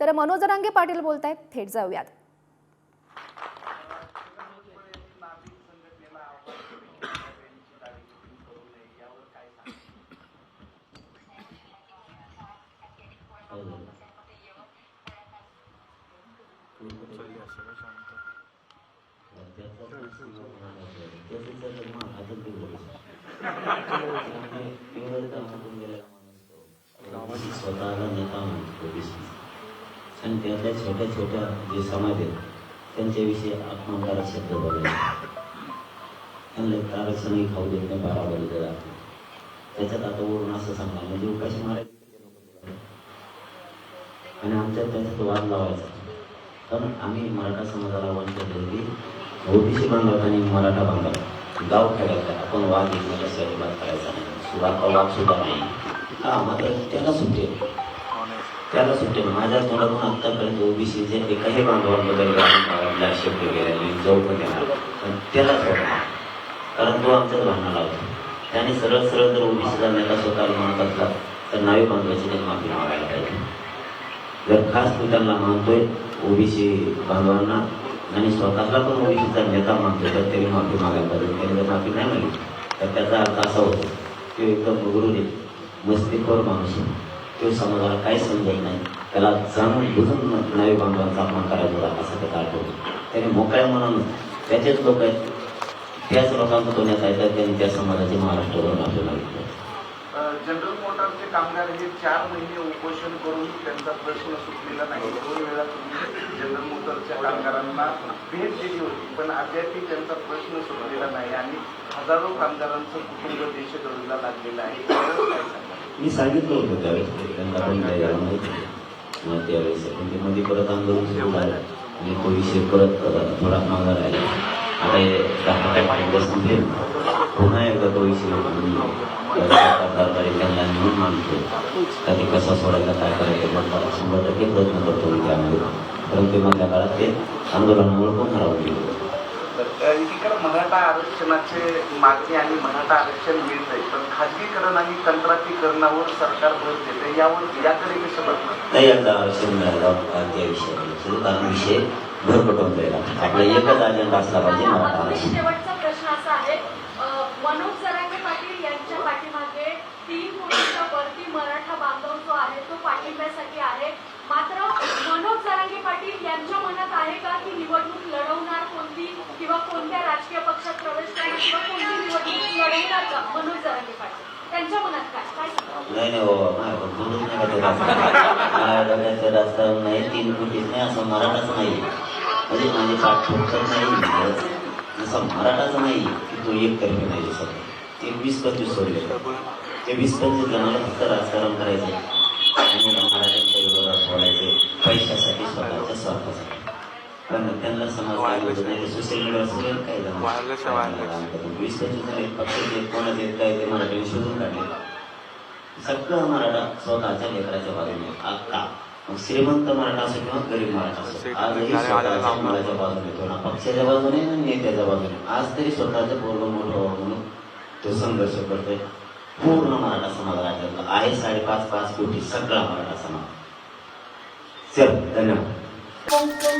तर मनोज रांगे पाटील बोलत आहेत थेट जाऊयात. स्वतःला नेता म्हणतो आणि त्यातल्या छोट्या छोट्या जे समाज आहेत त्यांच्याविषयी अपमानकारक शब्द बोलले त्यांना आरक्षणही खाऊ देत नाही बारा बळी त्याच्यात आता वरून असं सांगा म्हणजे उपाशी मारायचे आणि आमच्यात त्याच्यात वाद लावायचा. कारण आम्ही मराठा समाजाला वंचित केलं की ओबीसी बांधव आणि मराठा बांधव. गाव खेळायचा आपण वाद एकमेकाशी अजिबात करायचा नाही. सुद्धा वाद सुद्धा नाही. हा मात्र त्याला सुटेल त्याला सुट्टे नाही. माझ्या तोंडातून आत्तापर्यंत ओबीसीचे एकाही बांधवांबद्दल गावातला शब्द गेला नाही जाऊ पण येणार पण त्याला सोडणार कारण तो आमच्याच भांडणाला होता. त्याने सरळ सरळ जर ओबीसीला नेता स्वतःला म्हणत असला तर नावी बांधवाची त्यांनी माफी मागायला पाहिजे. जर खास मी त्यांना मानतोय ओबीसी बांधवांना आणि स्वतःला पण ओबीसीचा नेता मानतो तर त्यांनी माफी मागायला पाहिजे. त्यांनी जर माफी नाही मागितली तर त्याचा अर्थ असा होतो तो एकदम गुरुरी मस्तीखोर माणूस तो समाजाला काही समजत नाही. त्याला जाणून बुजून नावी बांधवांचा अपमान करायचा होता असा त्याचा आठवतो त्याने मोकळ्या मनानं त्याचेच लोक आहेत त्याच लोकांचा तो नेता येतात त्यांनी त्या समाजाचे महाराष्ट्रवर माफी जनरल मोटरचे कामगार हे चार महिने उपोषण करून त्यांचा प्रश्न सुटलेला नाही. दोन वेळा तुम्ही जनरल मोटरच्या कामगारांना भेट दिली होती पण अद्यापही त्यांचा प्रश्न सुटलेला नाही आणि हजारो कामगारांचं कुटुंब देशद्रोहीला लागलेलं आहे. मी सांगितलं होतं त्यावेळेस त्यांना पण काय यायला माहिती नाही. मग त्यावेळेस पण ते मध्ये परत आंदोलन सुरू झालं. आणि तो विषय परत थोडा मागा राहिला. आता हे दहा काय पाहिजे संपेल पुन्हा एकदा तो विषय आम्ही त्यांना म्हणून मानतो कधी कसा सोडायचा काय करायचं पण मला शंभर टक्के प्रयत्न करतो मी त्यामध्ये. परंतु मधल्या काळात ते आंदोलनामुळे पण हरवून गेलो तर एकीकडे मराठा आरक्षणाचे मागणी आणि मराठा आरक्षण मिळत आहे पण खाजगीकरण आणि कंत्राटीकरणावर सरकार भर देते यावर याकडे कसं बघणार? नाही एकदा आरक्षण मिळालं त्या विषयावर कारण विषय भरकटून जाईल आपला एकच अजेंडा असला पाहिजे मराठा आरक्षण. शेवटचा प्रश्न असा आहे अ, मनोज जरांगे पाटील यांच्या पाठीमागे तीन कोटीच्या वरती मराठा बांधव जो आहे तो पाठिंब्यासाठी आहे. मात्र मनोज जरांगे पाटील यांच्या मनात आहे का की निवडणूक किंवा कोणत्या राजकीय पक्षात प्रवेश करणं किंवा कोणती निवडणूक लढवणार मनोज जरांगे पाटील. त्यांच्या मनात काय? काय नाही नाही बाबा बोलूच नाही हो, ते राजकारण माझ्या डोक्याचं राजकारण नाही तीन कोटीच नाही असं मराठाच नाही. म्हणजे माझी पाठ ठोकत नाही असं मराठाच नाही की तो एक तर्फे नाही दिसत ते वीस पंचवीस सोडले ते वीस पंचवीस जणांना फक्त राजकारण करायचे. आणि मराठ्यांच्या विरोधात बोलायचे. पैशासाठी स्वतःच्या स्वार्थासाठी. पण त्यांना समाज ते सोशल सगळं काय जमा वीस पंचवीस कोणाचे आहेत, काय ते मराठीने शोधून काढले. सगळं मराठा स्वतःच्या लेकराच्या बाजूने. अक्का. श्रीमंत मराठा असो किंवा गरीब मराठा असो. आजही स्वतःच्या मुलाच्या बाजूने तो ना पक्षाच्या बाजूने ना नेत्याच्या बाजूने. आज तरी स्वतःचं पोरग मोठं व्हावं म्हणून तो संघर्ष करतोय. पूर्ण मराठा समाज राज्यातला आहे. साडेपाच पाच कोटी सगळा मराठा समाज. चल धन्यवाद. Música